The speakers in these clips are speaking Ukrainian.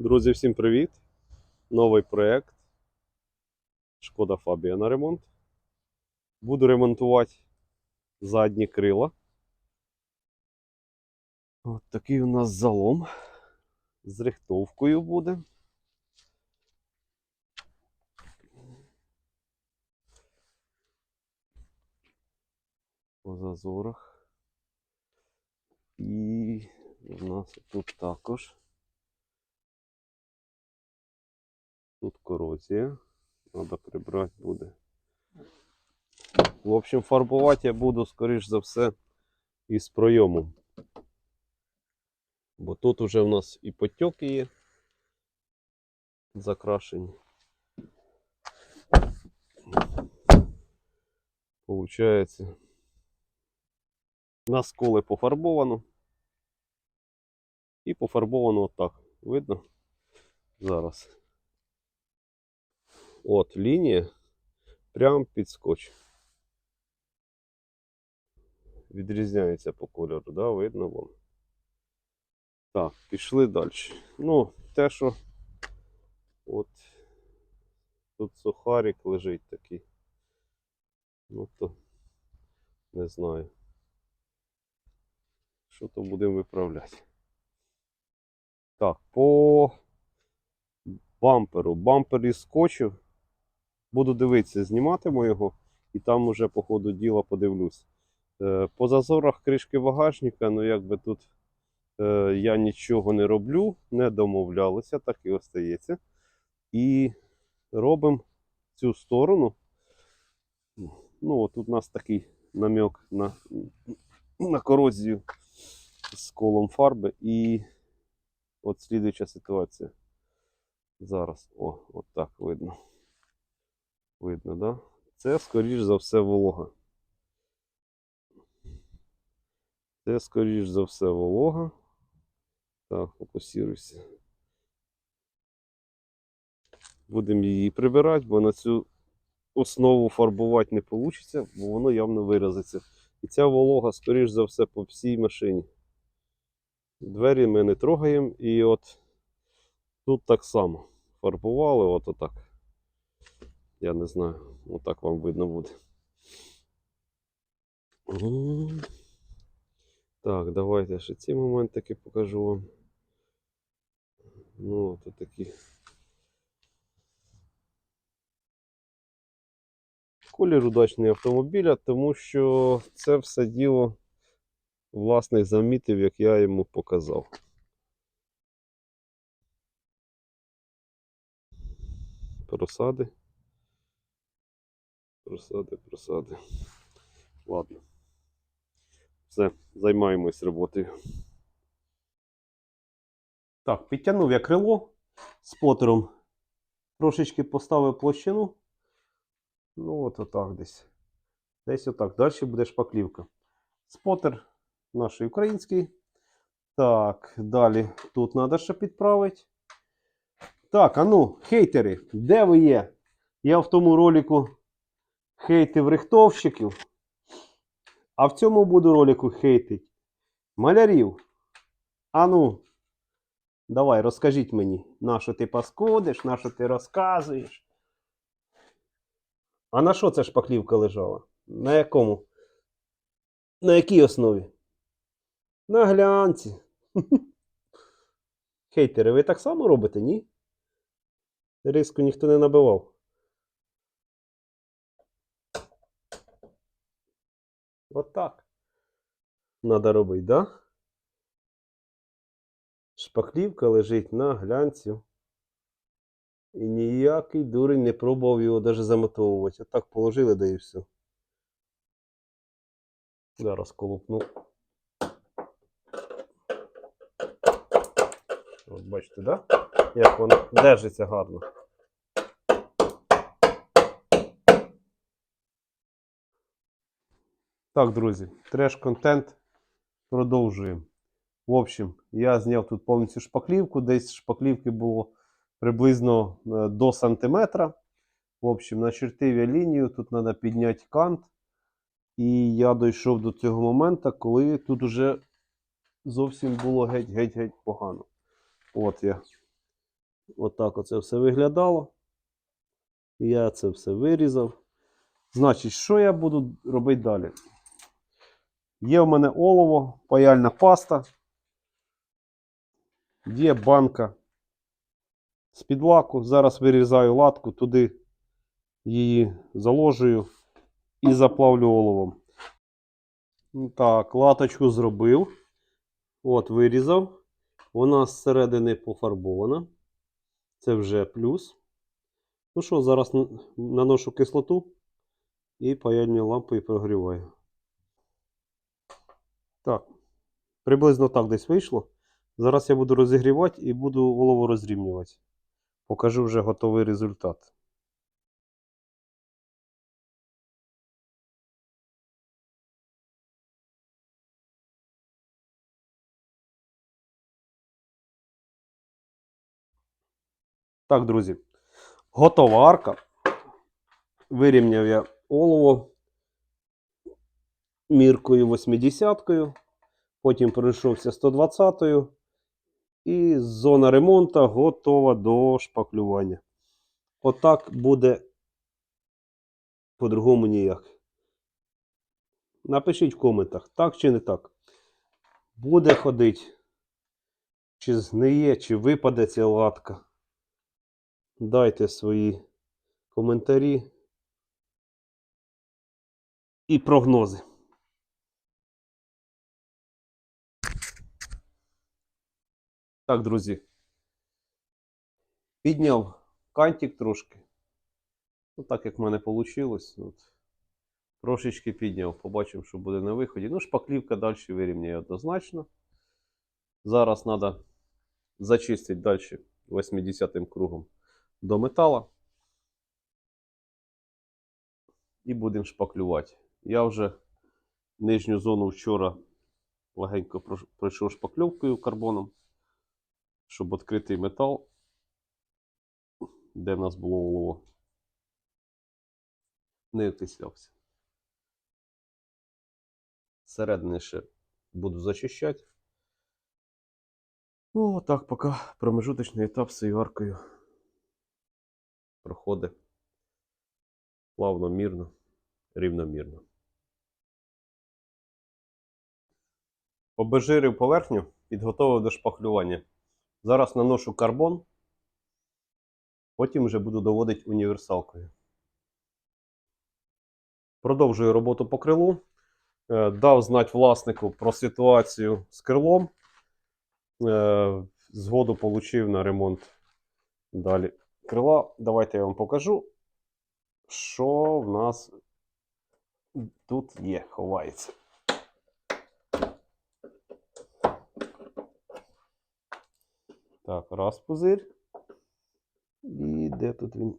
Друзі, всім привіт! Новий проєкт. Шкода Фабія на ремонт. Буду ремонтувати задні крила. От такий у нас залом. З рихтовкою буде. По зазорах. І у нас тут також. Тут корозія. Треба прибрати буде. В общем, фарбувати я буду, скоріш за все, із пройомом. Бо тут уже у нас і потьоки є. Закрашені. Получається. На сколи пофарбовано. І пофарбовано отак. Видно? Зараз. От лінія прям під скотч. Відрізняється по кольору, да? видно вам. Так, пішли далі. Ну, те, що от тут сухарик лежить такий. Ну то не знаю. Що то будемо виправляти. Так, по бамперу. Бампер із скотчу. Буду дивитися, зніматиму його, і там уже по ходу діла подивлюсь. Е, По зазорах кришки багажника, ну якби тут е, я нічого не роблю, не домовлялися, так і остається. І робимо цю сторону. Ну, тут у нас такий намек на, на корозію з колом фарби. І от слідуюча ситуація. Зараз, о, от так видно. Видно, да? Це, скоріш за все, волога. Це, скоріш за все, волога. Так, фокусируйся. Будемо її прибирати, бо на цю основу фарбувати не вийде, бо воно явно виразиться. І ця волога, скоріш за все, по всій машині. Двері ми не трогаємо, і от тут так само. Фарбували, от отак. Я не знаю, отак вам видно буде. Так, давайте ще ці моментики покажу вам. Ну, от такі. Колір удачний автомобіля, тому що це все діло власник замітив, як я йому показав. Просади. Просади, просади. Ладно. Все, займаємось роботою. Так, підтягнув я крило спотером. Трошечки поставив площину. Ну, от отак десь. Десь отак. Далі буде шпаклівка. Спотер наш український. Так, далі тут треба ще підправити. Так, а ну, хейтери, де ви є? Я в тому ролику хейтив рихтовщиків. А в цьому буду ролику хейтить малярів. А ну, давай, розкажіть мені, на що ти паскудиш, на що ти розказуєш. А на що ця шпаклівка лежала? На якому? На якій основі? На глянці. Хейтери, ви так само робите, ні? Риску ніхто не набивав. От так. Надо робити, да? Шпаклівка лежить на глянцю. І ніякий дурень не пробував його навіть замотовувати. Отак положили, да і все. Зараз колупну. От бачите, да? Як воно держиться гарно. Так, друзі, треш-контент продовжуємо. В общем, я зняв тут повністю шпаклівку. Десь шпаклівки було приблизно е, до сантиметра. В общем, начертив я лінію, тут треба підняти кант. І я дійшов до цього моменту, коли тут уже зовсім було геть-геть-геть погано. От я Отак оце все виглядало. Я це все вирізав. Значить, що я буду робити далі? Є в мене олово, паяльна паста. Є банка з-під лаку. Зараз вирізаю латку, туди її заложую і заплавлю оловом. Так, латочку зробив. От, вирізав. Вона зсередини пофарбована. Це вже плюс. Ну що, зараз наношу кислоту і паяльною лампою прогріваю. Так, приблизно так десь вийшло. Зараз я буду розігрівати і буду голову розрівнювати. Покажу вже готовий результат. Так, друзі, готова арка. Вирівняв я олово міркою 80-кою, потім пройшовся 120-ю. І зона ремонту готова до шпаклювання. Отак буде по-другому ніяк. Напишіть в коментах, так чи не так. Буде ходить, чи згниє, чи випаде ця латка. Дайте свої коментарі і прогнози. Так, друзі. Підняв кантик трошки. Ну, так як в мене вийшло. От. Трошечки підняв. Побачимо, що буде на виході. Ну, шпаклівка далі вирівняє однозначно. Зараз треба зачистити далі 80-м кругом до метала. І будемо шпаклювати. Я вже нижню зону вчора легенько пройшов шпакльовкою карбоном, щоб відкритий метал, де в нас було олово, не окислявся. Зсередини ще буду зачищати. Ну, отак, поки промежуточний етап з аркою проходить плавно, мірно, рівномірно. Обезжирив поверхню, підготовив до шпаклювання. Зараз наношу карбон, потім вже буду доводити універсалкою. Продовжую роботу по крилу. Е, Дав знати власнику про ситуацію з крилом. Е, Згоду отримав на ремонт далі крила. Давайте я вам покажу, що в нас тут є, ховається. Так, раз пузир. І де тут він?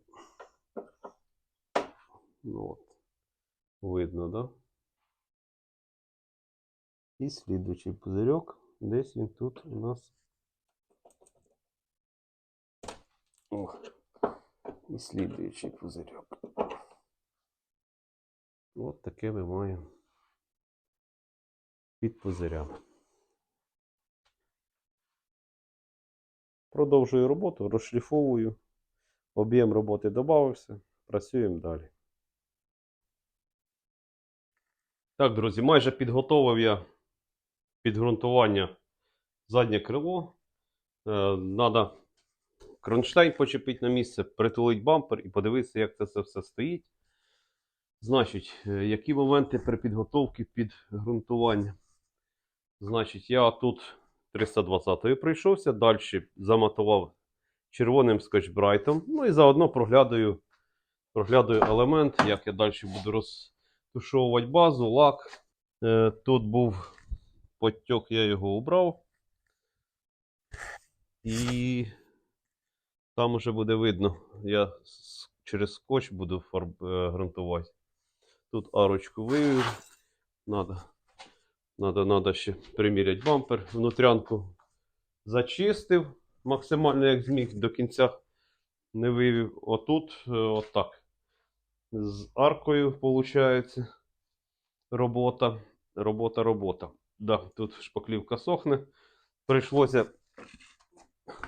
Ну от. Видно, да? І слідуючий пузирьок. Десь він тут у нас. Ох. І слідуючий пузирьок. От таке ми маємо під пузирями. Продовжую роботу, розшліфовую. Об'єм роботи додався. Працюємо далі. Так, друзі, майже підготовив я підґрунтування заднє крило. Е, кронштейн почепити на місце, притулити бампер і подивитися, як це все, стоїть. Значить, е, які моменти при підготовці під ґрунтування? Значить, я тут 320-ї прийшовся, далі заматував червоним скотчбрайтом. Ну і заодно проглядаю, проглядаю елемент, як я далі буду розтушовувати базу, лак. Е, Тут був потік, я його убрав. І там уже буде видно, я через скотч буду фарб, е, ґрунтувати. Тут арочку вивів. Надо, надо, надо ще приміряти бампер. Внутрянку зачистив максимально як зміг до кінця не вивів. Отут, е, отак. З аркою виходить робота. Робота, робота. Да, тут шпаклівка сохне. Прийшлося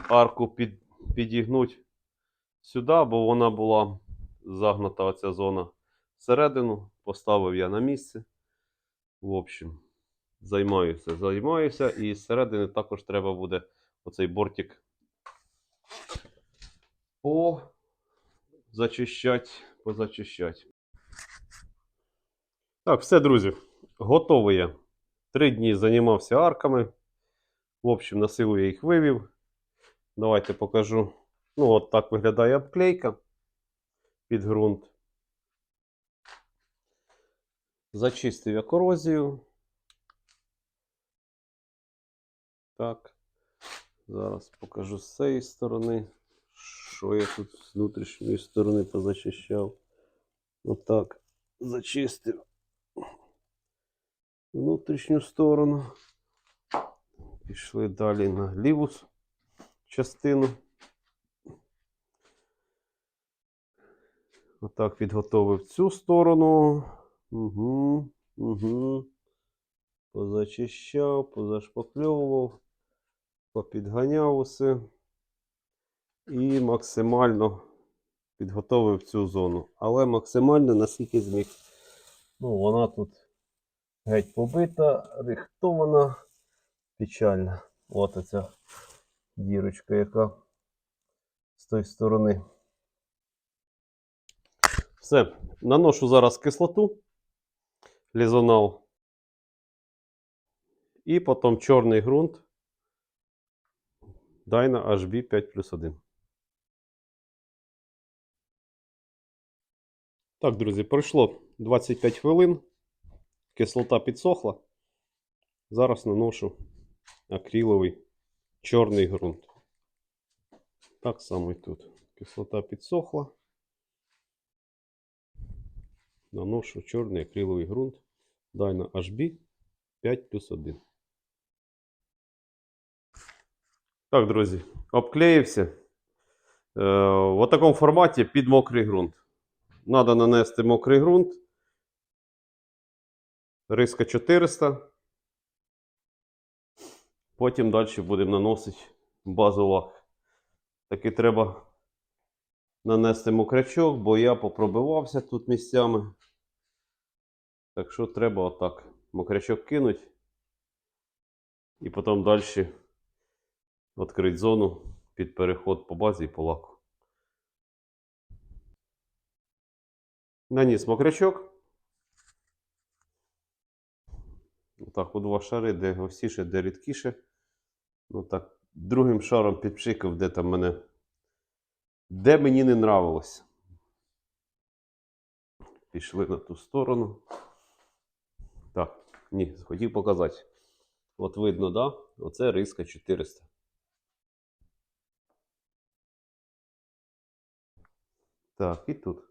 арку під, підігнути сюди, бо вона була загнута оця зона всередину. Поставив я на місце. В общем, займаюся, займаюся. І зсередини також треба буде оцей бортик по зачищати, позачищати. Так, все, друзі. Готовий я. Три дні займався арками. В общем, на силу я їх вивів. Давайте покажу. Ну, от так виглядає обклейка під ґрунт. Зачистив я корозію. Так. Зараз покажу з цієї сторони. Що я тут з внутрішньої сторони позачищав. Отак. Зачистив внутрішню сторону. Пішли далі на ліву частину. Отак підготовив цю сторону. Угу, угу. Позачищав, позашпакльовував, попідганяв усе. І максимально підготовив цю зону. Але максимально наскільки зміг. Ну, вона тут геть побита, рихтована, печальна. От оця дірочка, яка з тої сторони. Все, наношу зараз кислоту, лізонал. І потім чорний ґрунт. Dyna HB 5 плюс 1. Так, друзі, пройшло 25 хвилин. Кислота підсохла. Зараз наношу акриловий чорний ґрунт. Так само і тут. Кислота підсохла. Наношу чорний акриловий ґрунт. Dyna HB 5 плюс 1. Так, друзі, обклеївся. Е, в такому форматі під мокрий ґрунт. Надо нанести мокрий ґрунт. Риска 400. Потім далі будемо наносити базу лак. Таки треба нанести мокрячок, бо я попробивався тут місцями. Так що треба отак мокрячок кинути. І потім далі відкрити зону під переход по базі і по лаку. Наніс мокрячок. Так, у два шари, де густіше, де рідкіше. Ну так, другим шаром підпшикав, де там мене. Де мені не нравилось. Пішли на ту сторону. Так, ні, хотів показати. От видно, да? Оце риска 400. Так, і тут.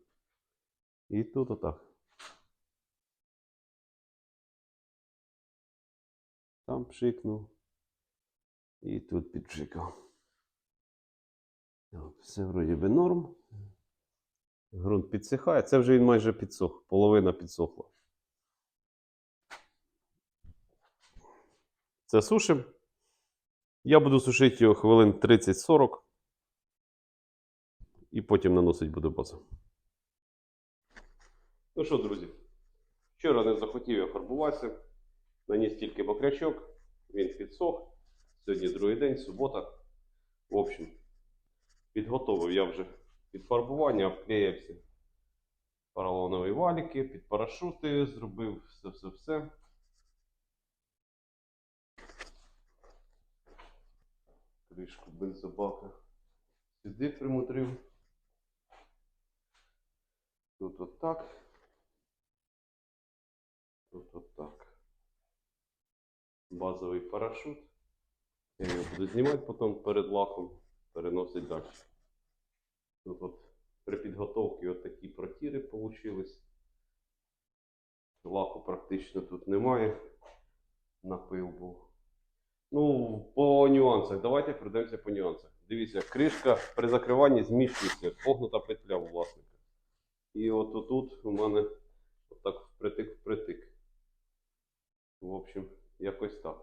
І тут отак. Там пшикнув. І тут підпшикав. Так, все вроді би норм. Грунт підсихає. Це вже він майже підсох. Половина підсохла. Це сушим. Я буду сушити його хвилин 30-40. І потім наносить буду базу. Ну що, друзі, вчора не захотів я фарбуватися. Наніс тільки бокрячок, він підсох. Сьогодні другий день, субота. В общем, підготовив я вже під фарбування, обклеївся поролонові валіки, під парашути, зробив все-все-все. Кришку бензобака сюди примудрив. Тут отак. Тут отак. Базовий парашут. Я його буду знімати потім перед лаком, переносить далі. Тут от при підготовці от такі протіри вийшли. Лаку практично тут немає. Напил був. Ну, по нюансах. Давайте пройдемося по нюансах. Дивіться, кришка при закриванні зміщується, погнута петля у власника. І от отут у мене отак впритик-впритик. В общем, якось так.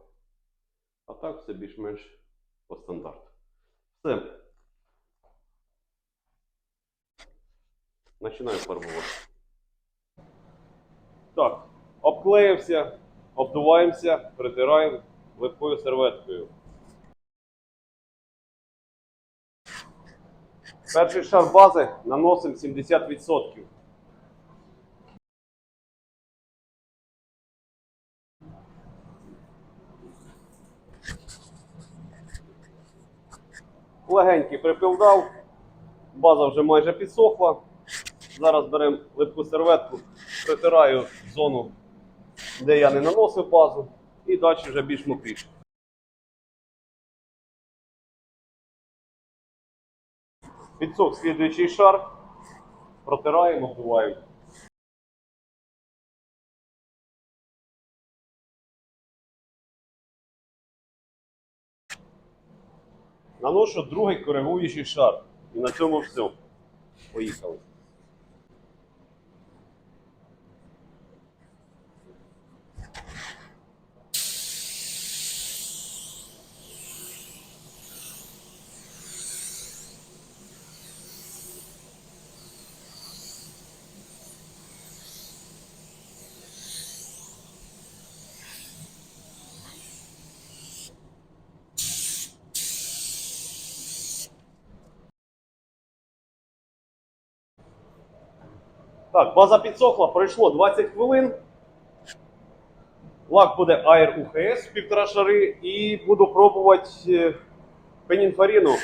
А так все більш-менш по стандарту. Все. Починаю фарбувати. Так, обклеївся, обдуваємося, притираємо липкою серветкою. Перший шар бази наносимо 70%. Легенький припил дав, база вже майже підсохла. Зараз беремо липку серветку, притираю зону, де я не наносив базу, і далі вже більш мокріше. Підсох слідуючий шар, протираємо, обдуваємо. Наношу другий коригуючий шар. І на цьому все. Поїхали. Так, база підсохла, пройшло 20 хвилин. Лак буде Air UHS півтора шари і буду пробувати е, пенінфаріну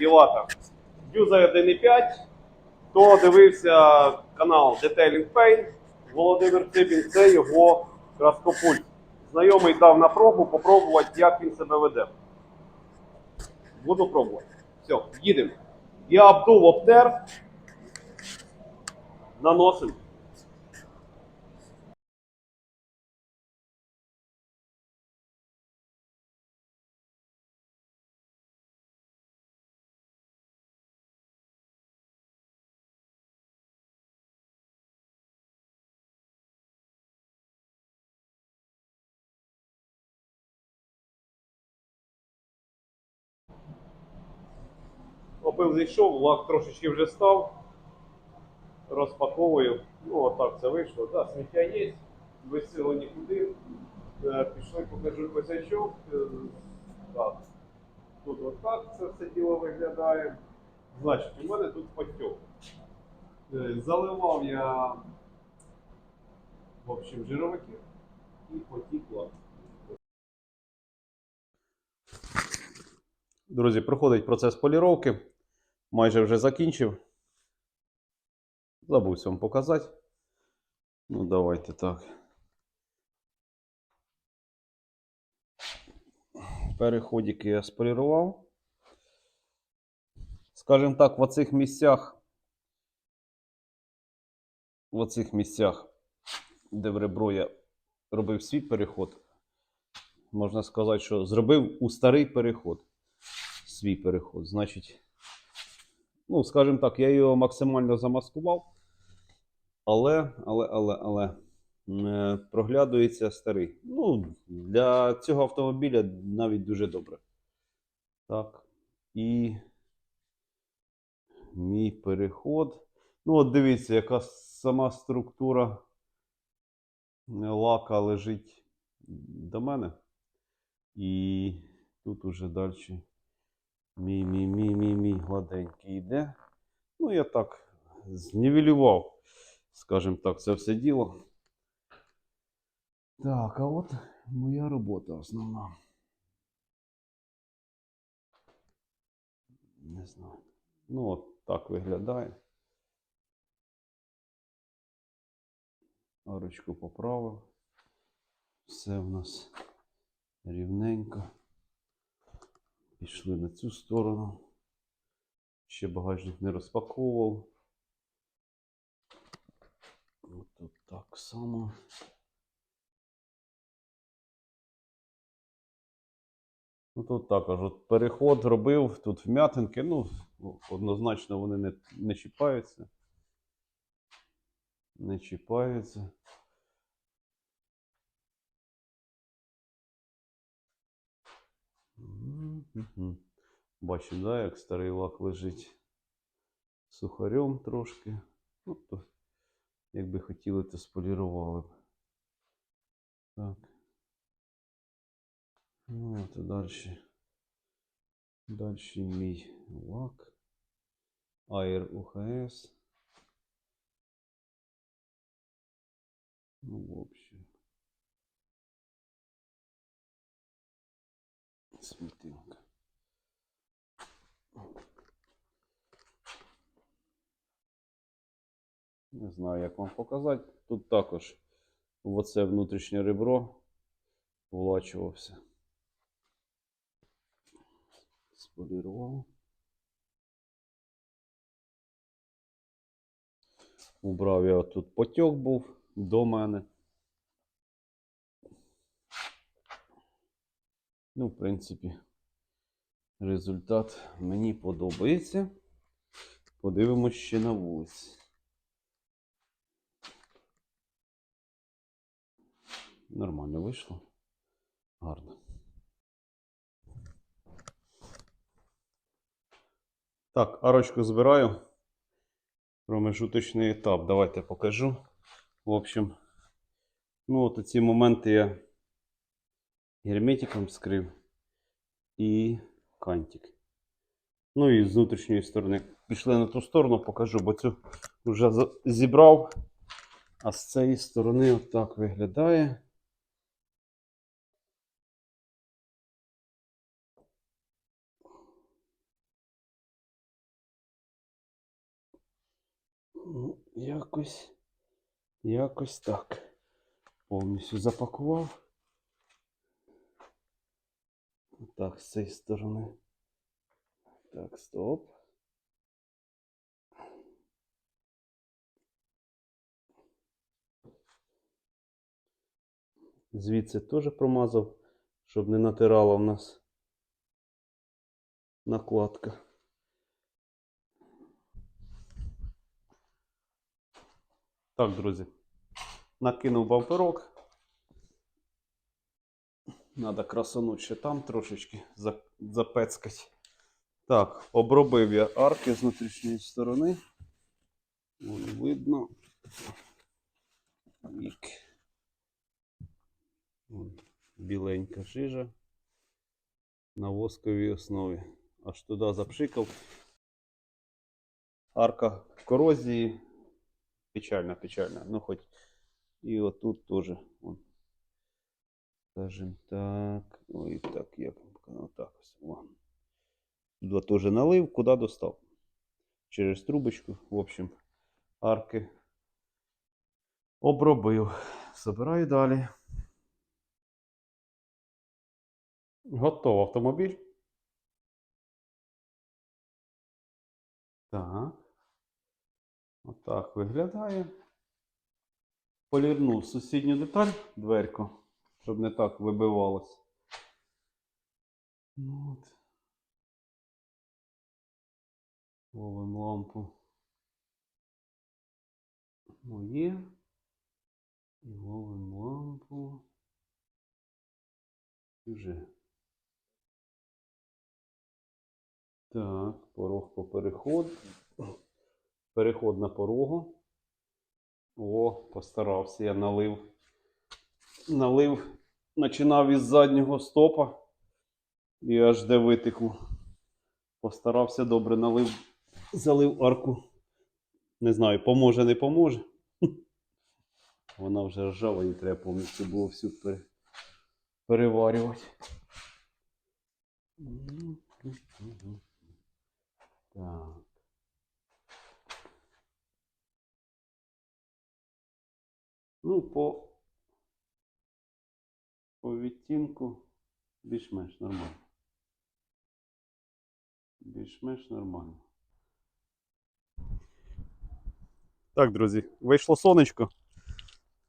і лака. Дюза 1.5. Хто дивився канал Detailing Paint, Володимир Цибін, це його краскопульт. Знайомий дав на пробу попробувати, як він себе веде. Буду пробувати. Все, їдемо. Я обдув обтер. Наносимо. Опил зійшов, лак трошечки вже став. Розпаковую. Ну, отак це вийшло. Да, сміття є, без цього нікуди. Е, Пішли, покажу косячок. Е, Так. Тут отак це все діло виглядає. Значить, у мене тут потік. Е, Заливав я в общем, жировики і потік лак. Друзі, проходить процес поліровки. Майже вже закінчив. Забувся вам показати. Ну, давайте так. Переходики я сполірував. Скажімо так, в оцих місцях, в оцих місцях, де в ребро я робив свій переход, можна сказати, що зробив у старий переход. Свій переход. Значить, ну, скажімо так, я його максимально замаскував, але, але, але, але е, проглядується старий. Ну, для цього автомобіля навіть дуже добре. Так. І мій переход. Ну, от дивіться, яка сама структура лака лежить до мене. І тут уже далі мій, мій, мій, мій, мій гладенький йде. Ну, я так знівелював, скажімо так, це все діло. Так, а от моя робота основна. Не знаю. Ну, от так виглядає. Арочку поправив. Все в нас рівненько. Пішли на цю сторону. Ще багажник не розпаковував. От тут так само. Ну тут також от переход робив, тут вм'ятинки, ну, однозначно вони не, не чіпаються. Не чіпаються. Бачу, да, як старий лак лежить сухарем трошки. Ну, то, якби хотіли, то сполірували б. Так. Ну, от і далі. Далі мій лак. Air UHS. Ну, в общем. Смітинка. Не знаю, як вам показати. Тут також в оце внутрішнє ребро влачувався. Сполірував. Убрав я тут потік був до мене. Ну, в принципі, результат мені подобається. Подивимось ще на вулиці. Нормально вийшло. Гарно. Так, арочку збираю. Промежуточний етап. Давайте покажу. В общем, ну от ці моменти я герметиком скрив і кантик. Ну і з внутрішньої сторони. Пішли на ту сторону, покажу, бо цю вже зібрав. А з цієї сторони отак виглядає. Ну, якось, якось так. Повністю запакував. Так, з цієї сторони. Так, стоп. Звідси теж промазав, щоб не натирала в нас накладка. Так, друзі. Накинув бамперок. Надо красануть ще там трошечки за- запецкать. Так, обробив я арки з внутрішньої сторони. Вон видно. Вік. Вон, біленька жижа на восковій основі. Аж туди запшикав. Арка корозії. Печально, печально. Ну, хоч і отут теж. Вон. Скажем так. Ой, так, як ось. О. Туди теж налив, куди достав. Через трубочку. В общем, арки обробив. Собираю далі. Готов автомобіль. Так. Отак виглядає. Полірнув сусідню деталь, дверку, щоб не так вибивалось. Ну, От. Ловим лампу. Моє. І ловим лампу. Вже. Так, порог по переход. Переход на порогу. О, постарався, я налив. Налив, починав із заднього стопа і аж де витекло. Постарався добре налив, залив арку. Не знаю, поможе, не поможе. Вона вже ржава, її треба повністю було всю пере... переварювати. Так. Ну, по, по відтінку більш-менш нормально. Більш-менш нормально. Так, друзі, вийшло сонечко.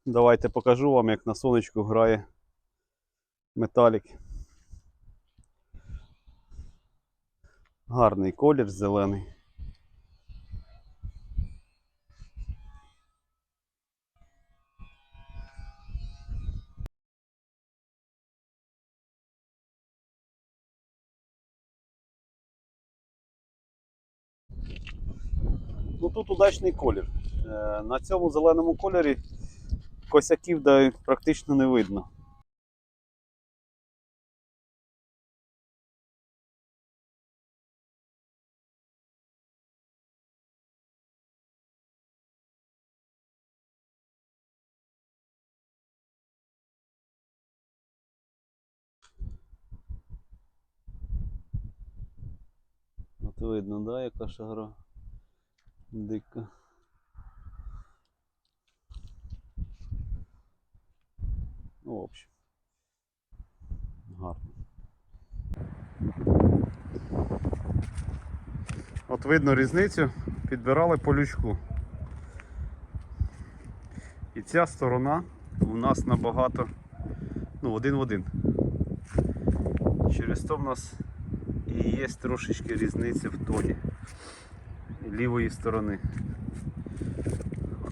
Давайте покажу вам, як на сонечку грає металік. Гарний колір зелений. Ну тут удачний колір. Е, На цьому зеленому кольорі косяків практично не видно. От видно, да, яка шагра дика. Ну, в общем. Гарно. От видно різницю, підбирали по лючку. І ця сторона у нас набагато, ну, один в один. Через то в нас і є трошечки різниця в тоні лівої сторони.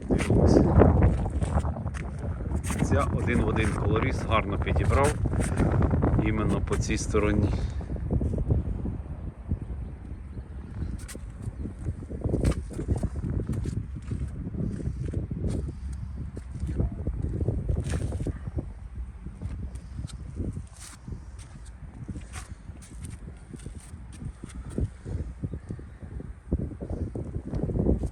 Дивимось. Ця один в один колоріс гарно підібрав іменно по цій стороні.